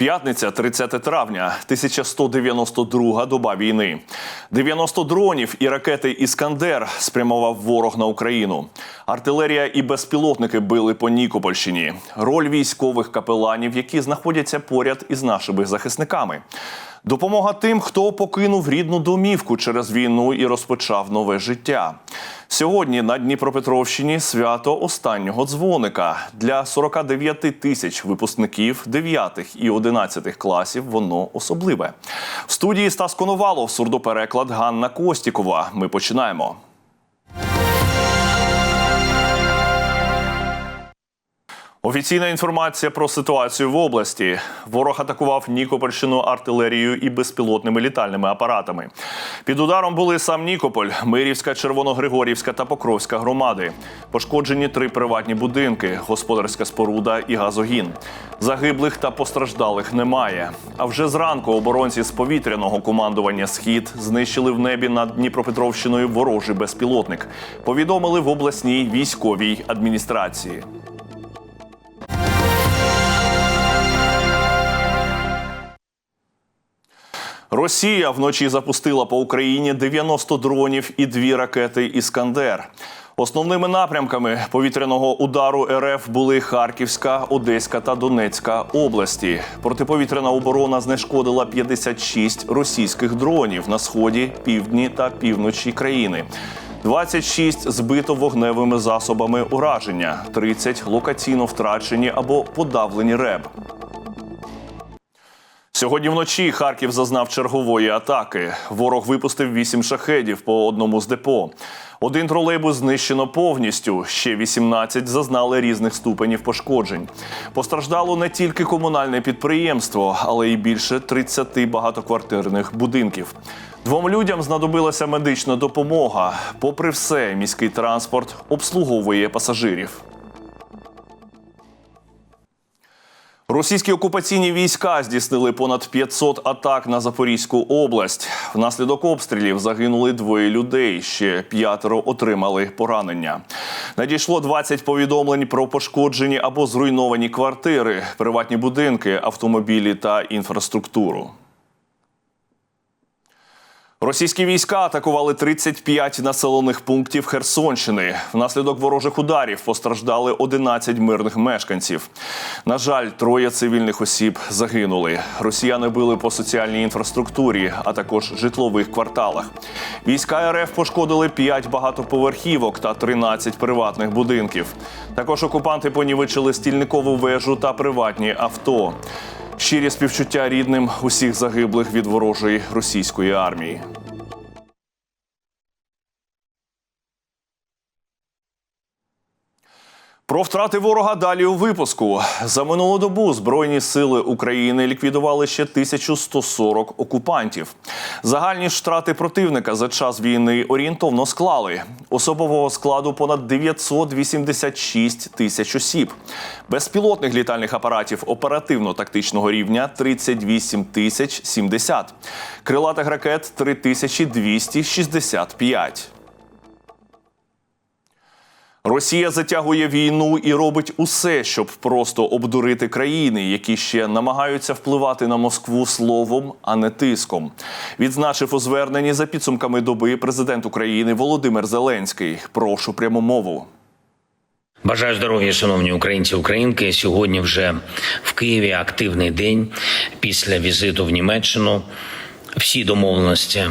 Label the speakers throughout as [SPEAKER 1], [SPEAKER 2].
[SPEAKER 1] П'ятниця, 30 травня, 1192 доба війни. 90 дронів і ракети Іскандер спрямував ворог на Україну. Артилерія і безпілотники били по Нікопольщині. Роль військових капеланів, які знаходяться поряд із нашими захисниками. Допомога тим, хто покинув рідну домівку через війну і розпочав нове життя. Сьогодні на Дніпропетровщині свято останнього дзвоника для 49 тисяч випускників 9 і 11 класів. Воно особливе. В студії Стас Коновалов, сурдопереклад Ганна Костікова. Ми починаємо. Офіційна інформація про ситуацію в області. Ворог атакував Нікопольщину артилерією і безпілотними літальними апаратами. Під ударом були сам Нікополь, Мирівська, Червоногригорівська та Покровська громади. Пошкоджені три приватні будинки, господарська споруда і газогін. Загиблих та постраждалих немає. А вже зранку оборонці з повітряного командування Схід знищили в небі над Дніпропетровщиною ворожий безпілотник. Повідомили в обласній військовій адміністрації. Росія вночі запустила по Україні 90 дронів і дві ракети Іскандер. Основними напрямками повітряного удару РФ були Харківська, Одеська та Донецька області. Протиповітряна оборона знешкодила 56 російських дронів на сході, півдні та півночі країни. 26 збито вогневими засобами ураження, 30 локаційно втрачені або подавлені РЕБ. Сьогодні вночі Харків зазнав чергової атаки. Ворог випустив вісім шахедів по одному з депо. Один тролейбус знищено повністю. Ще 18 зазнали різних ступенів пошкоджень. Постраждало не тільки комунальне підприємство, але й більше 30 багатоквартирних будинків. Двом людям знадобилася медична допомога. Попри все, міський транспорт обслуговує пасажирів. Російські окупаційні війська здійснили понад 500 атак на Запорізьку область. Внаслідок обстрілів загинули двоє людей. Ще п'ятеро отримали поранення. Надійшло 20 повідомлень про пошкоджені або зруйновані квартири, приватні будинки, автомобілі та інфраструктуру. Російські війська атакували 35 населених пунктів Херсонщини. Внаслідок ворожих ударів постраждали 11 мирних мешканців. На жаль, троє цивільних осіб загинули. Росіяни били по соціальній інфраструктурі, а також житлових кварталах. Війська РФ пошкодили 5 багатоповерхівок та 13 приватних будинків. Також окупанти понівечили стільникову вежу та приватні авто. Щирі співчуття рідним усіх загиблих від ворожої російської армії. Про втрати ворога далі у випуску. За минулу добу Збройні сили України ліквідували ще 1140 окупантів. Загальні втрати противника за час війни орієнтовно склали. Особового складу понад 986 тисяч осіб. Безпілотних літальних апаратів оперативно-тактичного рівня 38 тисяч 70. Крилатих ракет 3265. Росія затягує війну і робить усе, щоб просто обдурити країни, які ще намагаються впливати на Москву словом, а не тиском. Відзначив у зверненні за підсумками доби президент України Володимир Зеленський. Прошу пряму мову.
[SPEAKER 2] Бажаю здоров'я, шановні українці українки. Сьогодні вже в Києві активний день після візиту в Німеччину. Всі домовленості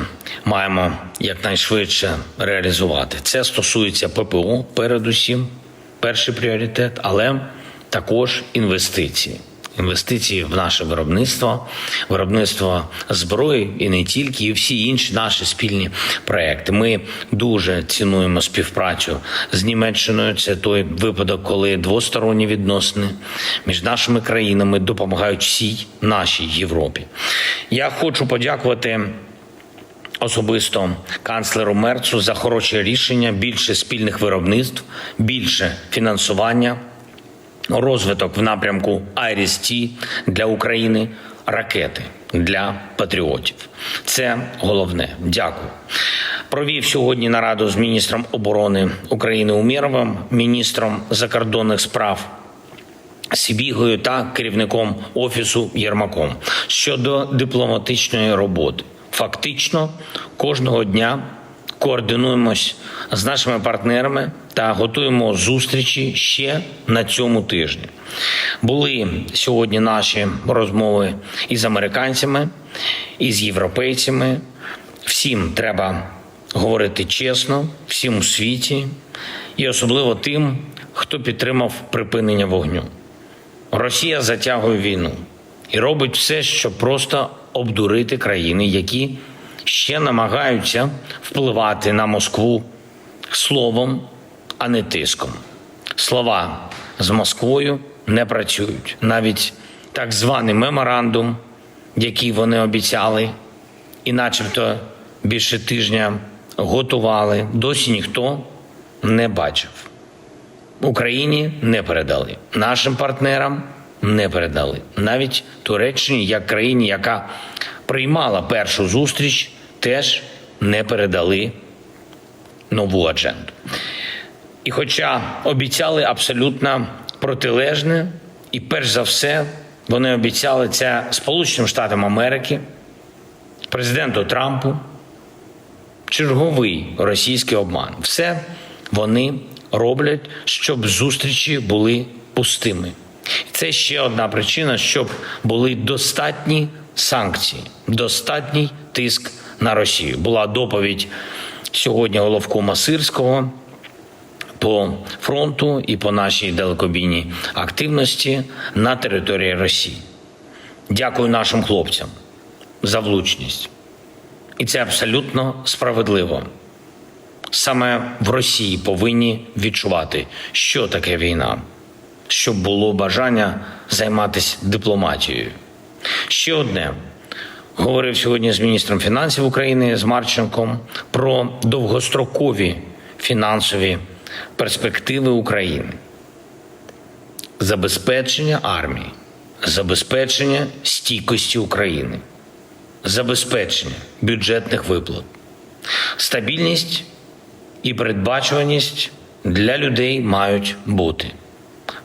[SPEAKER 2] маємо якнайшвидше реалізувати. Це стосується ППО, передусім, перший пріоритет, але також інвестиції. Інвестиції в наше виробництво, виробництво зброї і не тільки, і всі інші наші спільні проекти. Ми дуже цінуємо співпрацю з Німеччиною. Це той випадок, коли двосторонні відносини між нашими країнами допомагають всій нашій Європі. Я хочу подякувати. Особисто канцлеру Мерцу за хороше рішення, більше спільних виробництв, більше фінансування, розвиток в напрямку IRIS-T для України, ракети для патріотів. Це головне. Дякую. Провів сьогодні нараду з міністром оборони України Умєровим, міністром закордонних справ Сибігою та керівником офісу Єрмаком щодо дипломатичної роботи. Фактично кожного дня координуємось з нашими партнерами та готуємо зустрічі ще на цьому тижні. Були сьогодні наші розмови із американцями, із європейцями. Всім треба говорити чесно, всім у світі, і особливо тим, хто підтримав припинення вогню. Росія затягує війну і робить все, щоб просто обдурити країни, які ще намагаються впливати на Москву словом, а не тиском. Слова з Москвою не працюють. Навіть так званий меморандум, який вони обіцяли, і начебто більше тижня готували, досі ніхто не бачив. Україні не передали, нашим партнерам не передали. Навіть Туреччині, як країні, яка приймала першу зустріч, теж не передали нову адженду. І хоча обіцяли абсолютно протилежне, і перш за все вони обіцяли це Сполученим Штатам Америки, президенту Трампу, черговий російський обман. Все вони роблять, щоб зустрічі були пустими. Це ще одна причина, щоб були достатні санкції, достатній тиск на Росію. Була доповідь сьогодні головкома Сирського по фронту і по нашій далекобійній активності на території Росії. Дякую нашим хлопцям за влучність. І це абсолютно справедливо. Саме в Росії повинні відчувати, що таке війна, щоб було бажання займатися дипломатією. Ще одне говорив сьогодні з міністром фінансів України з Марченком про довгострокові фінансові перспективи України, забезпечення армії, забезпечення стійкості України, забезпечення бюджетних виплат, стабільність і передбачуваність для людей мають бути.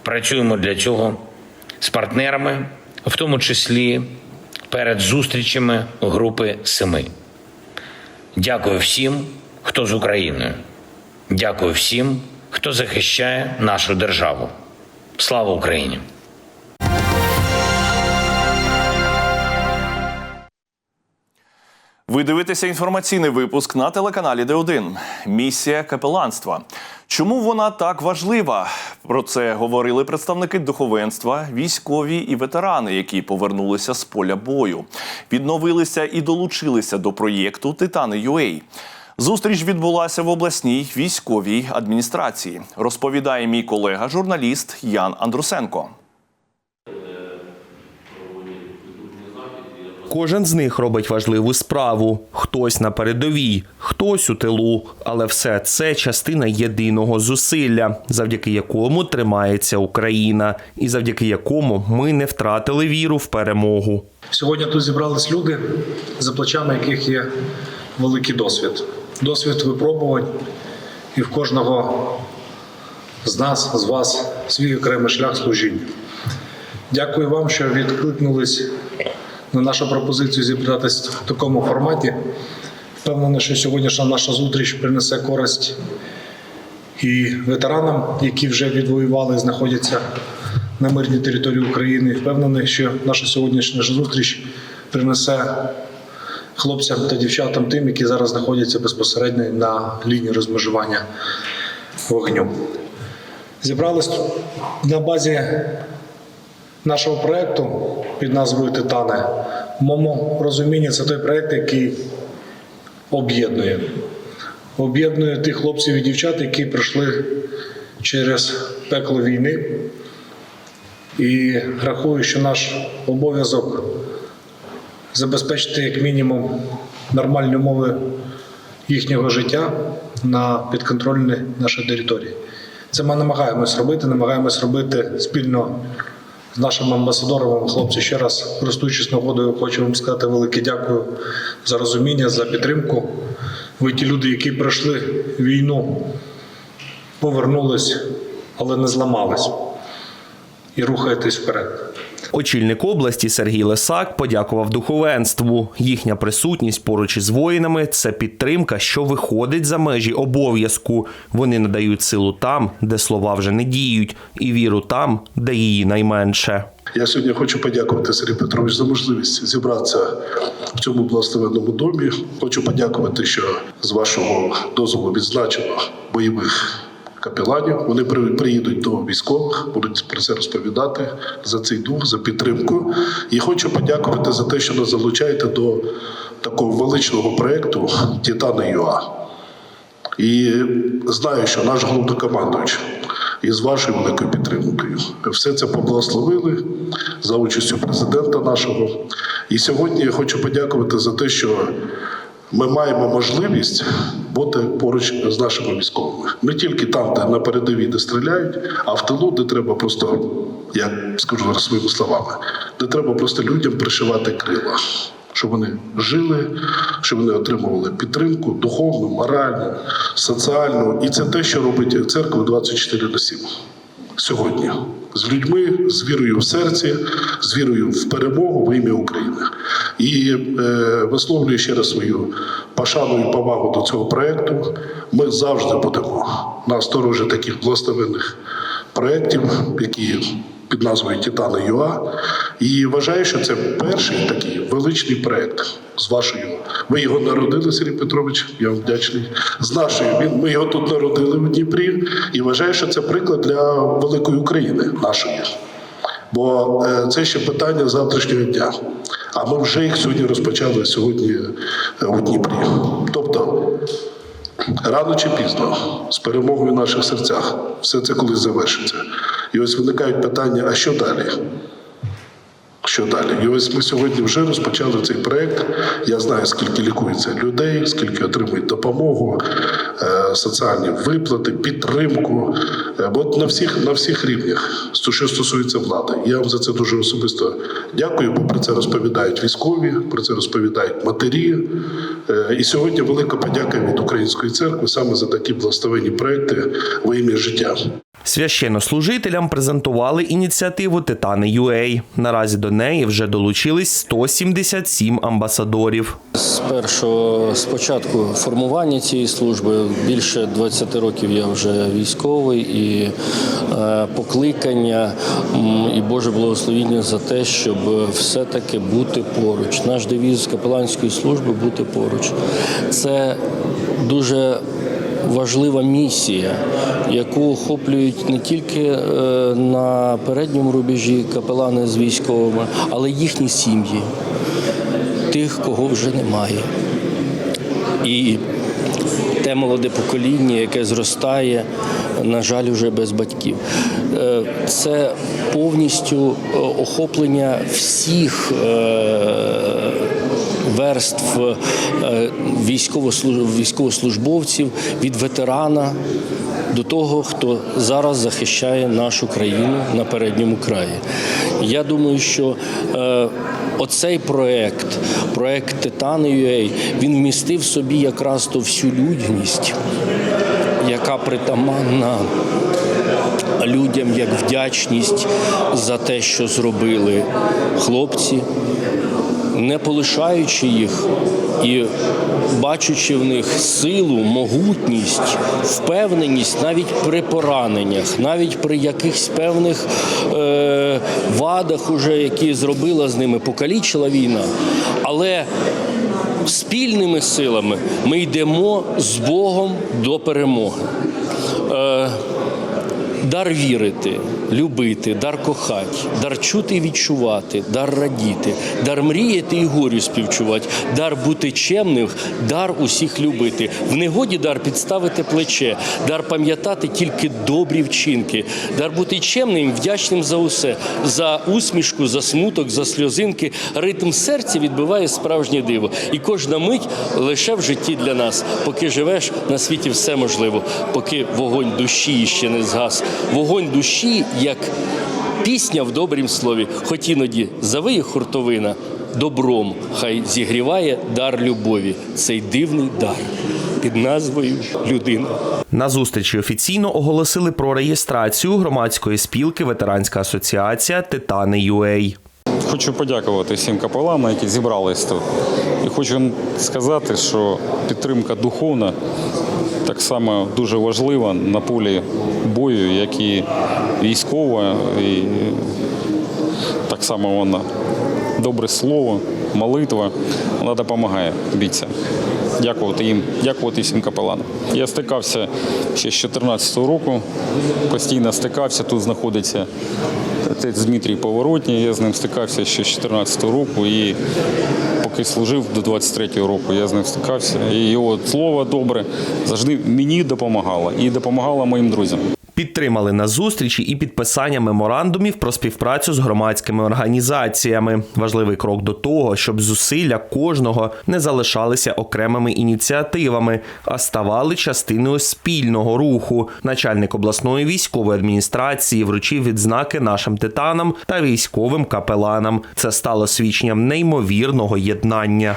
[SPEAKER 2] Працюємо для цього з партнерами, в тому числі перед зустрічами групи Семи. Дякую всім, хто з Україною. Дякую всім, хто захищає нашу державу. Слава Україні!
[SPEAKER 1] Ви дивитеся інформаційний випуск на телеканалі Д1. Місія капеланства. Чому вона так важлива? Про це говорили представники духовенства, військові і ветерани, які повернулися з поля бою, відновилися і долучилися до проєкту Титани UA. Зустріч відбулася в обласній військовій адміністрації. Розповідає мій колега, журналіст Ян Андрусенко.
[SPEAKER 3] Кожен з них робить важливу справу. Хтось на передовій, хтось у тилу, але все це частина єдиного зусилля, завдяки якому тримається Україна, і завдяки якому ми не втратили віру в перемогу.
[SPEAKER 4] Сьогодні тут зібрались люди, за плечами яких є великий досвід. Досвід випробувань, і в кожного з нас, з вас, свій окремий шлях служіння. Дякую вам, що відкликнулись на нашу пропозицію зібратися в такому форматі. Впевнений, що сьогоднішня наша зустріч принесе користь і ветеранам, які вже відвоювали і знаходяться на мирній території України. Впевнений, що наша сьогоднішня зустріч принесе хлопцям та дівчатам тим, які зараз знаходяться безпосередньо на лінії розмежування вогню. Зібрались на базі нашого проєкту під назвою Титани. В моєму розумінні це той проєкт, який об'єднує. Об'єднує тих хлопців і дівчат, які пройшли через пекло війни. І рахую, що наш обов'язок забезпечити як мінімум нормальні умови їхнього життя на підконтрольній нашій території. Це ми намагаємось робити, намагаємось робити спільно нашим амбасадорам, Хлопці, ще раз користуючись нагодою, хочу вам сказати велике дякую за розуміння, за підтримку. Ви ті люди, які пройшли війну, повернулись, але не зламались. і рухаєтесь вперед.
[SPEAKER 3] Очільник області Сергій Лисак подякував духовенству. Їхня присутність поруч із воїнами це підтримка, що виходить за межі обов'язку. Вони надають силу там, де слова вже не діють, і віру там, де її найменше.
[SPEAKER 5] Я сьогодні хочу подякувати Сергій Петрович за можливість зібратися в цьому благословенному домі. Хочу подякувати, що з вашого дозволу відзначено бойових капеланів. Вони приїдуть до військових, будуть про це розповідати за цей дух, за підтримку. І хочу подякувати за те, що нас залучаєте до такого величного проєкту Титани ЮА. І знаю, що наш головнокомандуючий із вашою великою підтримкою все це поблагословили за участю президента нашого. І сьогодні я хочу подякувати за те, що ми маємо можливість бути поруч з нашими військовими. Не тільки там, де на передовій, де стріляють, а в тилу, де треба просто, я скажу зараз своїми словами, де треба просто людям пришивати крила щоб вони жили, щоб вони отримували підтримку духовну, моральну, соціальну. І це те, що робить церква 24 на 7 сьогодні. З людьми, з вірою в серці, з вірою в перемогу в ім'я України. І е, висловлюю ще раз свою пошану і повагу до цього проєкту. Ми завжди будемо на сторожі таких благословенних проєктів, які під назвою Титани ЮА. І вважаю, що це перший такий величний проєкт з вашою. Ви його народили, Сергій Петрович. Я вам вдячний. З нашою ми його тут народили в Дніпрі. І вважаю, що це приклад для великої України нашої. Бо е, це ще питання завтрашнього дня. А ми вже їх сьогодні розпочали сьогодні е, у Дніпрі. Тобто Рано чи пізно, з перемогою в наших серцях, все це колись завершиться. І ось виникають питання: а що далі? Що далі? І ось ми сьогодні вже розпочали цей проект. Я знаю, скільки лікується людей, скільки отримують допомогу, е, соціальні виплати, підтримку. Е, От на всіх на всіх рівнях, що стосується влади. Я вам за це дуже особисто дякую, бо про це розповідають військові, про це розповідають матері. Е, І сьогодні велика подяка від Української церкви саме за такі благословенні проекти во ім'я життя.
[SPEAKER 3] Священнослужителям презентували ініціативу Титани UA. Наразі до неї вже долучились 177 амбасадорів.
[SPEAKER 6] З першого спочатку формування цієї служби більше 20 років я вже військовий і е, покликання і Боже благословіння за те, щоб все-таки бути поруч. Наш девіз капеланської служби бути поруч. Це дуже важлива місія, яку охоплюють не тільки е, на передньому рубежі капелани з військовими, але й їхні сім'ї тих, кого вже немає. І те молоде покоління, яке зростає, на жаль, вже без батьків. Е, Це повністю е, охоплення всіх верств е, військовослуж- військовослужбовців від ветерана до того, хто зараз захищає нашу країну на передньому краї. Я думаю, що е, оцей проект, проект Титани.ua, він вмістив в собі якраз ту всю людяність, яка притаманна людям як вдячність за те, що зробили хлопці, не полишаючи їх і бачучи в них силу, могутність, впевненість навіть при пораненнях, навіть при якихось певних е, вадах, уже, які зробила з ними, покалічила війна. Але спільними силами ми йдемо з Богом до перемоги. Е, Дар вірити, любити, дар кохати, дар чути і відчувати, дар радіти, дар мріяти і горю співчувати, дар бути чемним, дар усіх любити. В негоді дар підставити плече, дар пам'ятати тільки добрі вчинки, дар бути чемним, вдячним за усе, за усмішку, за смуток, за сльозинки. Ритм серця відбиває справжнє диво. І кожна мить лише в житті для нас. Поки живеш, на світі все можливо, поки вогонь душі ще не згас. Вогонь душі як пісня в добрім слові, хоч іноді завиє хуртовина, добром хай зігріває дар любові, цей дивний дар під назвою людина.
[SPEAKER 3] На зустрічі офіційно оголосили про реєстрацію громадської спілки Ветеранська асоціація Титани UA.
[SPEAKER 7] Хочу подякувати всім капеланам, які зібрались тут. І хочу сказати, що підтримка духовна так само дуже важлива на полі бою, як і військова, і так само вона добре слово, молитва, вона допомагає бійцям. Дякувати їм, дякувати всім капеланам. Я стикався ще з 2014 року, постійно стикався. Тут знаходиться отець Дмитрій Поворотній. Я з ним стикався ще з 2014 року і поки служив до 23-го року, я з ним стикався. І його слово добре завжди мені допомагало і допомагало моїм друзям.
[SPEAKER 3] Підтримали на зустрічі і підписання меморандумів про співпрацю з громадськими організаціями. Важливий крок до того, щоб зусилля кожного не залишалися окремими ініціативами, а ставали частиною спільного руху. Начальник обласної військової адміністрації вручив відзнаки нашим титанам та військовим капеланам. Це стало свідченням неймовірного єднання.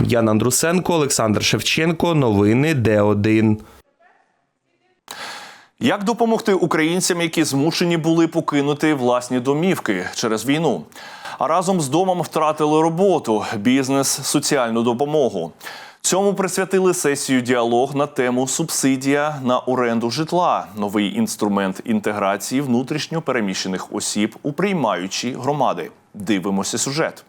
[SPEAKER 3] Ян Андрусенко, Олександр Шевченко. Новини Д1.
[SPEAKER 1] Як допомогти українцям, які змушені були покинути власні домівки через війну? А разом з домом втратили роботу, бізнес, соціальну допомогу. Цьому присвятили сесію діалог на тему субсидія на оренду житла, новий інструмент інтеграції внутрішньо переміщених осіб у приймаючі громади. Дивимося сюжет.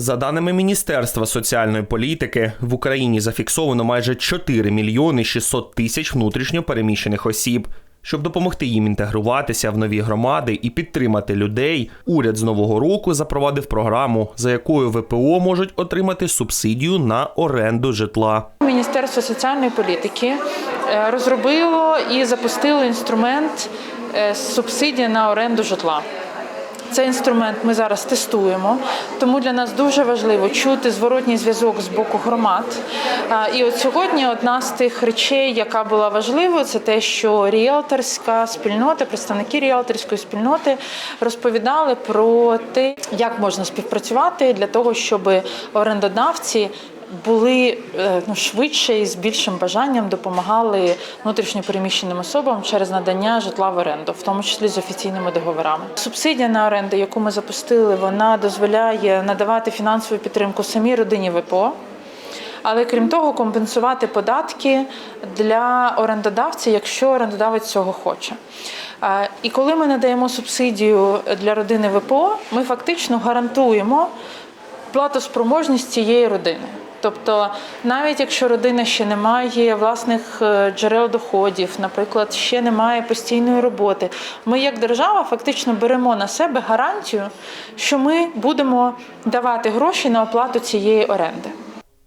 [SPEAKER 3] За даними Міністерства соціальної політики, в Україні зафіксовано майже 4 мільйони 600 тисяч внутрішньо переміщених осіб. Щоб допомогти їм інтегруватися в нові громади і підтримати людей, уряд з нового року запровадив програму, за якою ВПО можуть отримати субсидію на оренду житла.
[SPEAKER 8] Міністерство соціальної політики е, розробило і запустило інструмент е, субсидії на оренду житла. Цей інструмент ми зараз тестуємо, тому для нас дуже важливо чути зворотній зв'язок з боку громад. І от сьогодні одна з тих речей, яка була важливою, це те, що ріелторська спільнота, представники ріелторської спільноти розповідали про те, як можна співпрацювати для того, щоб орендодавці були е, ну, швидше і з більшим бажанням допомагали внутрішньопереміщеним особам через надання житла в оренду, в тому числі з офіційними договорами. Субсидія на оренду, яку ми запустили, вона дозволяє надавати фінансову підтримку самій родині ВПО. Але крім того, компенсувати податки для орендодавця, якщо орендодавець цього хоче. І коли ми надаємо субсидію для родини ВПО, ми фактично гарантуємо платоспроможність цієї родини. Тобто, навіть якщо родина ще не має власних е, джерел доходів, наприклад, ще не має постійної роботи, ми як держава фактично беремо на себе гарантію, що ми будемо давати гроші на оплату цієї оренди.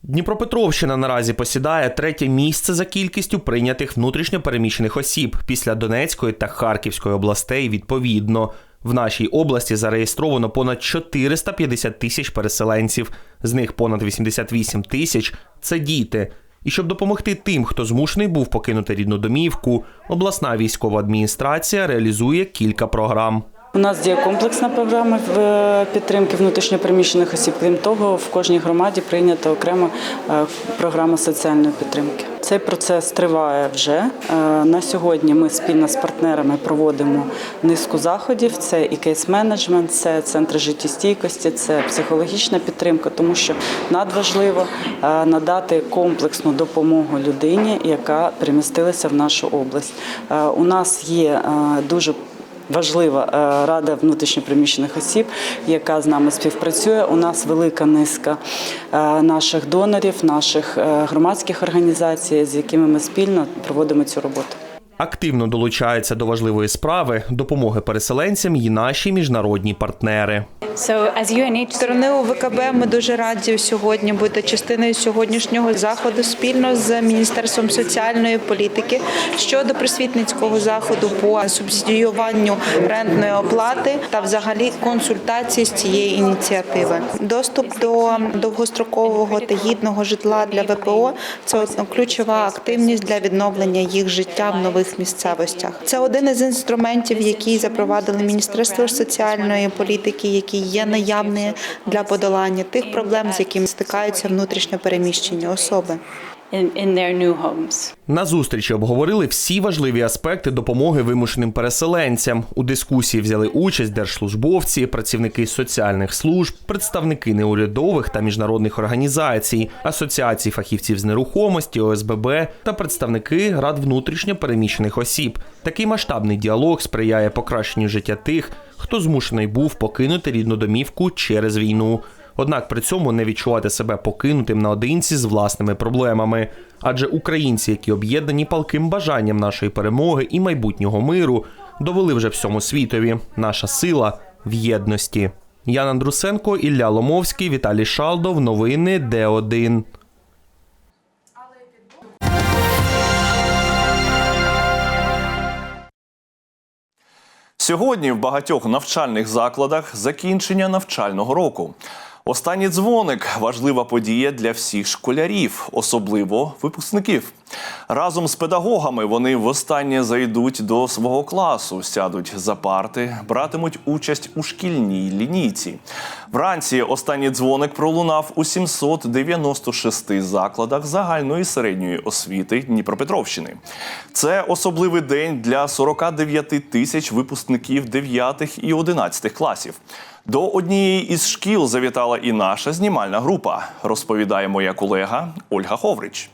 [SPEAKER 3] Дніпропетровщина наразі посідає третє місце за кількістю прийнятих внутрішньо переміщених осіб після Донецької та Харківської областей відповідно. В нашій області зареєстровано понад 450 тисяч переселенців, з них понад 88 тисяч це діти. І щоб допомогти тим, хто змушений був покинути рідну домівку, обласна військова адміністрація реалізує кілька програм.
[SPEAKER 9] У нас діє комплексна програма е, підтримки внутрішньопереміщених осіб. Крім того, в кожній громаді прийнята окрема е, програма соціальної підтримки. Цей процес триває вже. Е, На сьогодні ми спільно з партнерами проводимо низку заходів. Це і кейс-менеджмент, це центри життєстійкості, це психологічна підтримка, тому що надважливо е, надати комплексну допомогу людині, яка примістилася в нашу область. Е, У нас є дуже Важлива е, рада внутрішньоприміщених осіб, яка з нами співпрацює. У нас велика низка е, наших донорів, наших е, громадських організацій, з якими ми спільно проводимо цю роботу.
[SPEAKER 3] Активно долучаються до важливої справи допомоги переселенцям і наші міжнародні партнери.
[SPEAKER 10] So, as UNH
[SPEAKER 11] Сторони УВКБ ми дуже раді сьогодні бути частиною сьогоднішнього заходу спільно з Міністерством соціальної політики щодо просвітницького заходу по субсидіюванню рентної оплати та взагалі консультації з цієї ініціативи. Доступ до довгострокового та гідного житла для ВПО це ключова активність для відновлення їх життя в нових віддалених місцевостях. Це один із інструментів, який запровадили Міністерство соціальної політики, які є наявні для подолання тих проблем, з якими стикаються внутрішньо переміщені особи.
[SPEAKER 9] In, in their new homes.
[SPEAKER 3] На зустрічі обговорили всі важливі аспекти допомоги вимушеним переселенцям. У дискусії взяли участь держслужбовці, працівники соціальних служб, представники неурядових та міжнародних організацій, асоціацій фахівців з нерухомості, ОСББ та представники рад внутрішньо переміщених осіб. Такий масштабний діалог сприяє покращенню життя тих, хто змушений був покинути рідну домівку через війну. Однак при цьому не відчувати себе покинутим наодинці з власними проблемами. Адже українці, які об'єднані палким бажанням нашої перемоги і майбутнього миру, довели вже всьому світові. Наша сила в єдності. Ян Андрусенко, Ілля Ломовський, Віталій Шалдов. Новини Д1.
[SPEAKER 1] Сьогодні в багатьох навчальних закладах закінчення навчального року. Останній дзвоник важлива подія для всіх школярів, особливо випускників. Разом з педагогами вони востаннє зайдуть до свого класу, сядуть за парти, братимуть участь у шкільній лінійці. Вранці останній дзвоник пролунав у 796 закладах загальної середньої освіти Дніпропетровщини. Це особливий день для 49 тисяч випускників 9 і 11 класів. До однієї із шкіл завітала і наша знімальна група, розповідає моя колега Ольга Ховрич.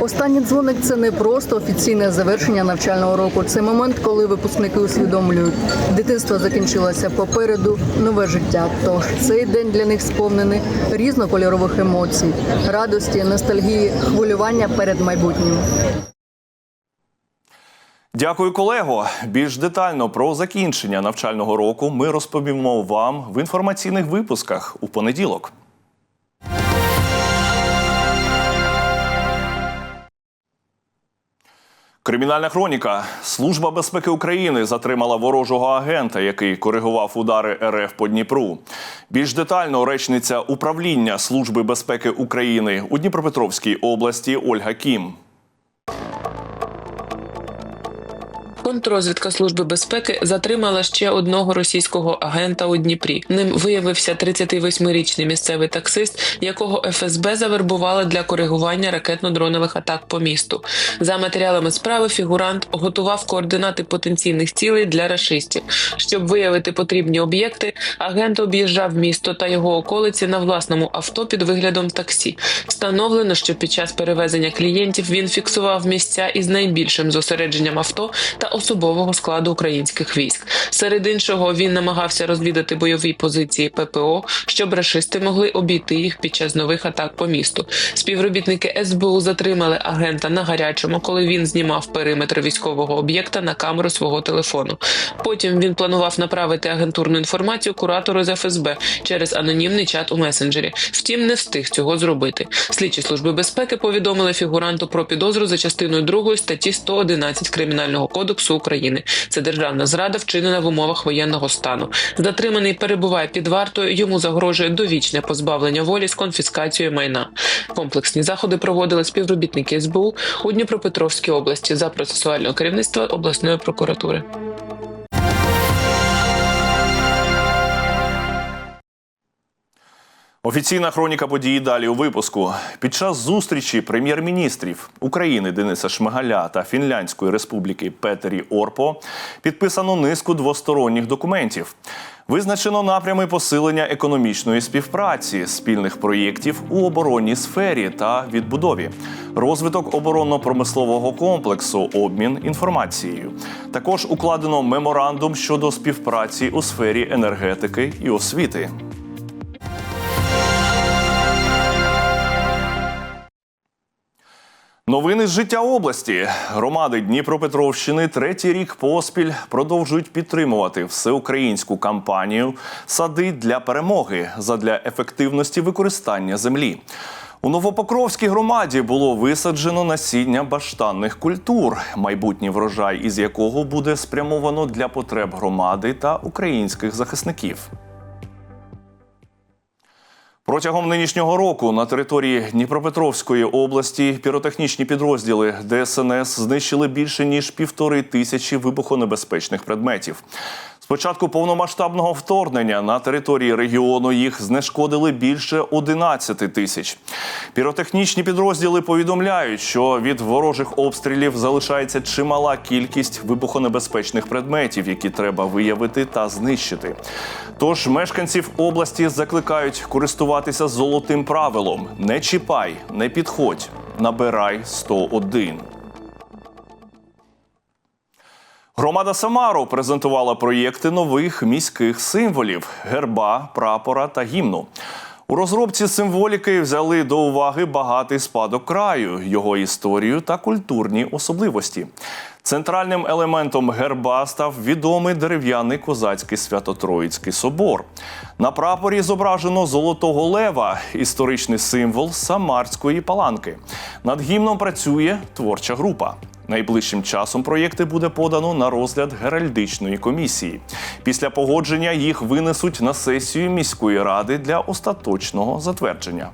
[SPEAKER 10] Останній дзвоник це не просто офіційне завершення навчального року. Це момент, коли випускники усвідомлюють, дитинство закінчилося попереду, нове життя. Тож цей день для них сповнений різнокольорових емоцій, радості, ностальгії, хвилювання перед майбутнім.
[SPEAKER 1] Дякую, колего. Більш детально про закінчення навчального року ми розповімо вам в інформаційних випусках у понеділок. Кримінальна хроніка. Служба безпеки України затримала ворожого агента, який коригував удари РФ по Дніпру. Більш детально речниця управління Служби безпеки України у Дніпропетровській області Ольга Кім.
[SPEAKER 12] Контррозвідка служби безпеки затримала ще одного російського агента у Дніпрі. Ним виявився 38-річний місцевий таксист, якого ФСБ завербувала для коригування ракетно-дронових атак по місту. За матеріалами справи фігурант готував координати потенційних цілей для рашистів. Щоб виявити потрібні об'єкти, агент об'їжджав місто та його околиці на власному авто під виглядом таксі. Встановлено, що під час перевезення клієнтів він фіксував місця із найбільшим зосередженням авто та особового складу українських військ. Серед іншого він намагався розвідати бойові позиції ППО, щоб рашисти могли обійти їх під час нових атак по місту. Співробітники СБУ затримали агента на гарячому, коли він знімав периметр військового об'єкта на камеру свого телефону. Потім він планував направити агентурну інформацію куратору з ФСБ через анонімний чат у месенджері. Втім, не встиг цього зробити. Слідчі служби безпеки повідомили фігуранту про підозру за частиною 2 статті 111 кримінального кодексу України. Це державна зрада, вчинена в умовах воєнного стану. Затриманий перебуває під вартою. Йому загрожує довічне позбавлення волі з конфіскацією майна. Комплексні заходи проводили співробітники СБУ у Дніпропетровській області за процесуального керівництва обласної прокуратури.
[SPEAKER 1] Офіційна хроніка події далі у випуску. Під час зустрічі прем'єр-міністрів України Дениса Шмигаля та Фінляндської республіки Петері Орпо підписано низку двосторонніх документів. Визначено напрями посилення економічної співпраці, спільних проєктів у оборонній сфері та відбудові, розвиток оборонно-промислового комплексу, обмін інформацією. Також укладено меморандум щодо співпраці у сфері енергетики і освіти. Новини з життя області. Громади Дніпропетровщини третій рік поспіль продовжують підтримувати всеукраїнську кампанію Сади для перемоги задля ефективності використання землі. У Новопокровській громаді було висаджено насіння баштанних культур, майбутній врожай із якого буде спрямовано для потреб громади та українських захисників. Протягом нинішнього року на території Дніпропетровської області піротехнічні підрозділи ДСНС знищили більше ніж півтори тисячі вибухонебезпечних предметів. Початку повномасштабного вторгнення на території регіону їх знешкодили більше 11 тисяч. Піротехнічні підрозділи повідомляють, що від ворожих обстрілів залишається чимала кількість вибухонебезпечних предметів, які треба виявити та знищити. Тож мешканців області закликають користуватися золотим правилом: не чіпай, не підходь, набирай 101. Громада Самару презентувала проєкти нових міських символів герба, прапора та гімну. У розробці символіки взяли до уваги багатий спадок краю, його історію та культурні особливості. Центральним елементом герба став відомий дерев'яний козацький свято-троїцький собор. На прапорі зображено золотого лева, історичний символ самарської паланки. Над гімном працює творча група. Найближчим часом проєкти буде подано на розгляд геральдичної комісії. Після погодження їх винесуть на сесію міської ради для остаточного затвердження.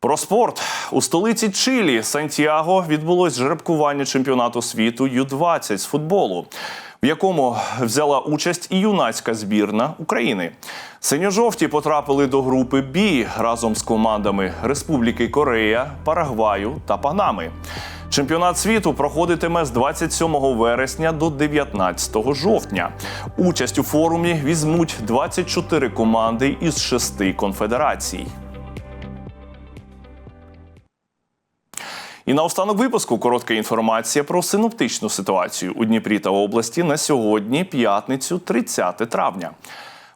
[SPEAKER 1] Про спорт у столиці Чилі Сантьяго відбулось жеребкування чемпіонату світу Ю-20 з футболу, в якому взяла участь і юнацька збірна України. Синьо-жовті потрапили до групи Бі разом з командами Республіки Корея, Парагваю та Панами. Чемпіонат світу проходитиме з 27 вересня до 19 жовтня. Участь у форумі візьмуть 24 команди із шести конфедерацій. І на останок випуску коротка інформація про синоптичну ситуацію у Дніпрі та області на сьогодні, п'ятницю, 30 травня.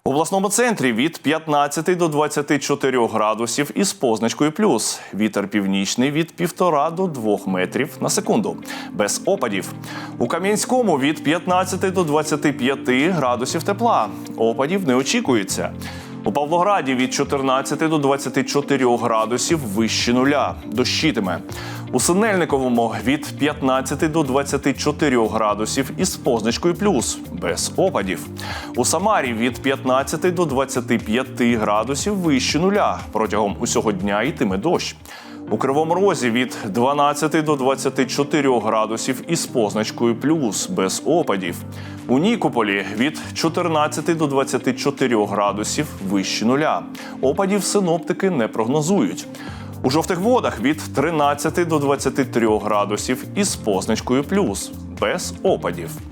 [SPEAKER 1] В обласному центрі від 15 до 24 градусів із позначкою плюс. Вітер північний від 1,5 до 2 метрів на секунду. Без опадів. У Кам'янському від 15 до 25 градусів тепла. Опадів не очікується. У Павлограді від 14 до 24 градусів вище нуля. Дощитиме. У Синельниковому від 15 до 24 градусів із позначкою плюс без опадів. У Самарі від 15 до 25 градусів вище нуля. Протягом усього дня йтиме дощ. У Кривому Розі від 12 до 24 градусів із позначкою плюс без опадів. У Нікополі від 14 до 24 градусів вище нуля. Опадів синоптики не прогнозують. У жовтих водах від 13 до 23 градусів із позначкою плюс без опадів.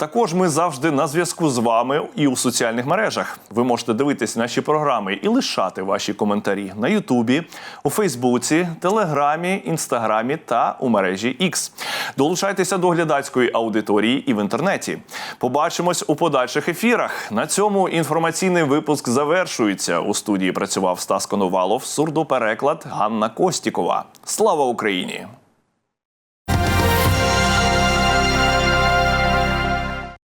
[SPEAKER 1] Також ми завжди на зв'язку з вами і у соціальних мережах. Ви можете дивитись наші програми і лишати ваші коментарі на Ютубі, у Фейсбуці, Телеграмі, Інстаграмі та у мережі X. Долучайтеся до глядацької аудиторії і в інтернеті. Побачимось у подальших ефірах. На цьому інформаційний випуск завершується. У студії працював Стас Коновалов, сурдопереклад Ганна Костікова. Слава Україні!